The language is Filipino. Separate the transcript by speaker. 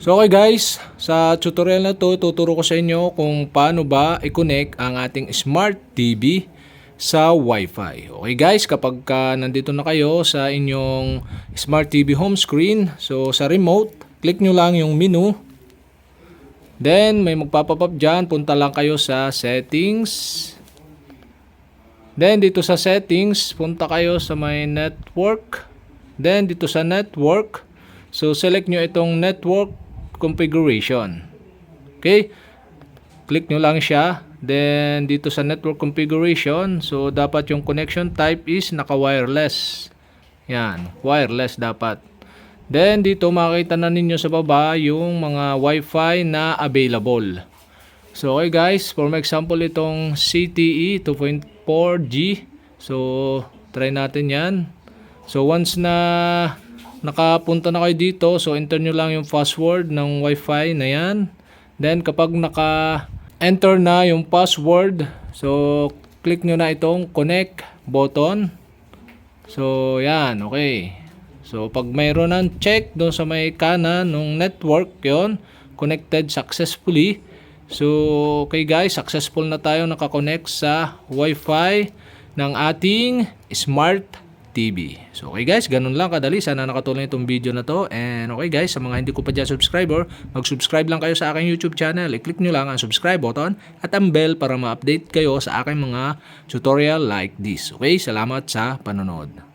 Speaker 1: So okay guys, sa tutorial na to, tuturo ko sa inyo kung paano ba i-connect ang ating Smart TV sa Wi-Fi. Okay guys, kapag ka nandito na kayo sa inyong Smart TV home screen, so sa remote, click nyo lang yung menu. Then may magpapop up dyan, punta lang kayo sa settings. Then dito sa settings, punta kayo sa may network. Then dito sa network, so select nyo itong network configuration. Okay? Click nyo lang siya. Then dito sa network configuration, so dapat yung connection type is naka-wireless. Yan, wireless dapat. Then dito makita na ninyo sa baba yung mga Wi-Fi na available. So okay guys, for example itong CTE 2.4G. So try natin 'yan. So once na nakapunta na kayo dito, so enter nyo lang yung password ng Wi-Fi na 'yan. Then kapag naka enter na yung password, so click nyo na itong connect button. So yan, okay. So pag mayroon ng check doon sa may kanan ng network 'yon, connected successfully. So, okay guys, successful na tayo nakakonect sa Wi-Fi ng ating Smart TV. So, okay guys, ganun lang kadali. Sana nakatulong itong video na to. And okay guys, sa mga hindi ko pa dyan subscriber, mag-subscribe lang kayo sa aking YouTube channel. I-click nyo lang ang subscribe button at ang bell para ma-update kayo sa aking mga tutorial like this. Okay, salamat sa panonood.